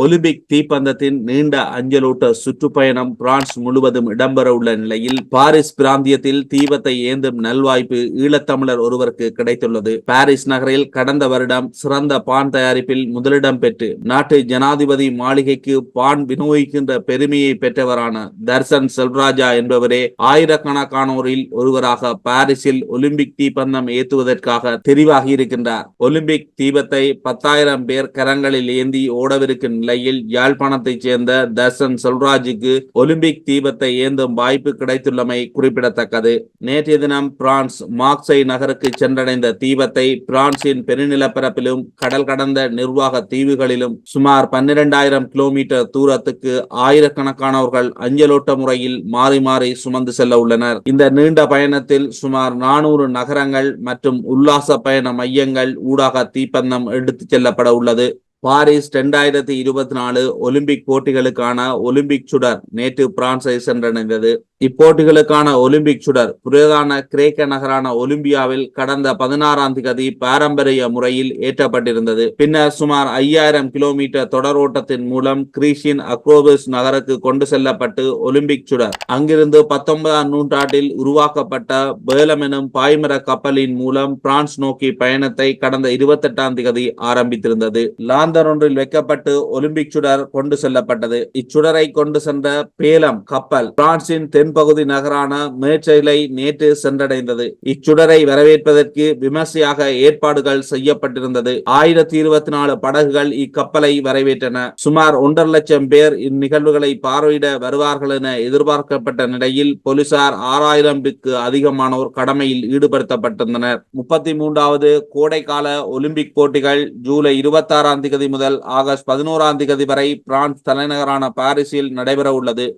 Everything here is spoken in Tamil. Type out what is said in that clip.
ஒலிம்பிக் தீப்பந்தத்தின் நீண்ட அஞ்சலூட்ட சுற்றுப்பயணம் பிரான்ஸ் முழுவதும் இடம்பெற உள்ள நிலையில் பாரிஸ் பிராந்தியத்தில் தீபத்தை ஏந்தும் நல்வாய்ப்பு ஈழத்தமிழர் ஒருவருக்கு கிடைத்துள்ளது. பாரிஸ் நகரில் கடந்த வருடம் சிறந்த பான் தயாரிப்பில் முதலிடம் பெற்று நாட்டு ஜனாதிபதி மாளிகைக்கு பான் விநியோகிக்கின்ற பெருமையை பெற்றவரான தர்சன் செல்வராஜா என்பவரே ஆயிரக்கணக்கானோரில் ஒருவராக பாரிஸில் ஒலிம்பிக் தீப்பந்தம் ஏற்றுவதற்காக தெரிவாகி இருக்கின்றார் ஒலிம்பிக் தீபத்தை பத்தாயிரம் பேர் கரங்களில் ஏந்தி ஓடவிருக்கும் நிலையில் யாழ்ப்பாணத்தைச் சேர்ந்த தர்சன் செல்ராஜுக்கு ஒலிம்பிக் தீபத்தை ஏந்தும் வாய்ப்பு கிடைத்துள்ளமை குறிப்பிடத்தக்கது. நேற்றைய தினம் பிரான்ஸ் மார்க்சை நகருக்கு சென்றடைந்த தீபத்தை பிரான்சின் பெருநிலப்பரப்பிலும் கடல் கடந்த நிர்வாக தீவுகளிலும் சுமார் பன்னிரண்டாயிரம் கிலோமீட்டர் தூரத்துக்கு ஆயிரக்கணக்கானவர்கள் அஞ்சலோட்ட முறையில் மாறி மாறி சுமந்து செல்ல உள்ளனர். இந்த நீண்ட பயணத்தில் சுமார் நானூறு நகரங்கள் மற்றும் உல்லாச பயண மையங்கள் ஊடாக தீப்பந்தம் எடுத்துச் செல்லப்பட உள்ளது. பாரிஸ் இரண்டாயிரத்தி இருபத்தி நாலு ஒலிம்பிக் போட்டிகளுக்கான ஒலிம்பிக் சுடர் நேற்று பிரான்சை சென்றடைந்தது. இப்போட்டிகளுக்கான ஒலிம்பிக் சுடர் பிரதான கிரேக்க நகரான ஒலிம்பியாவில் கடந்த பதினாறாம் திகதி பாரம்பரிய முறையில் ஏற்றப்பட்டிருந்தது. பின்னர் சுமார் ஐயாயிரம் கிலோமீட்டர் தொடர் ஓட்டத்தின் மூலம் கிரீஷின் அக்ரோபிஸ் நகருக்கு கொண்டு செல்லப்பட்டு ஒலிம்பிக் சுடர். அங்கிருந்து பத்தொன்பதாம் நூற்றாண்டில் உருவாக்கப்பட்ட பேலம் எனும் பாய்மர கப்பலின் மூலம் பிரான்ஸ் நோக்கி பயணத்தை கடந்த இருபத்தெட்டாம் தேதி திகதி ஆரம்பித்திருந்தது. லாந்தர் ஒன்றில் வைக்கப்பட்டு ஒலிம்பிக் சுடர் கொண்டு செல்லப்பட்டது. இச்சுடரை கொண்டு சென்ற பேலம் கப்பல் பிரான்சின் தென் தென்பகுதி நகரான மேச்சைலை நேற்று சென்றடைந்தது. இச்சுடரை வரவேற்பதற்கு விமர்சையாக ஏற்பாடுகள் செய்யப்பட்டிருந்தது. ஆயிரத்தி இருபத்தி நாலு படகுகள் இக்கப்பலை வரவேற்றன. சுமார் ஒன்றரை லட்சம் பேர் இந்நிகழ்வுகளை பார்வையிட வருவார்கள் என எதிர்பார்க்கப்பட்ட நிலையில் போலீசார் ஆறாயிரம்க்கு அதிகமானோர் கடமையில் ஈடுபடுத்தப்பட்டிருந்தனர். முப்பத்தி மூன்றாவது கோடைக்கால ஒலிம்பிக் போட்டிகள் ஜூலை இருபத்தி ஆறாம் தேதி முதல் ஆகஸ்ட் பதினோராம் தேதி வரை பிரான்ஸ் தலைநகரான பாரிஸில் நடைபெற உள்ளது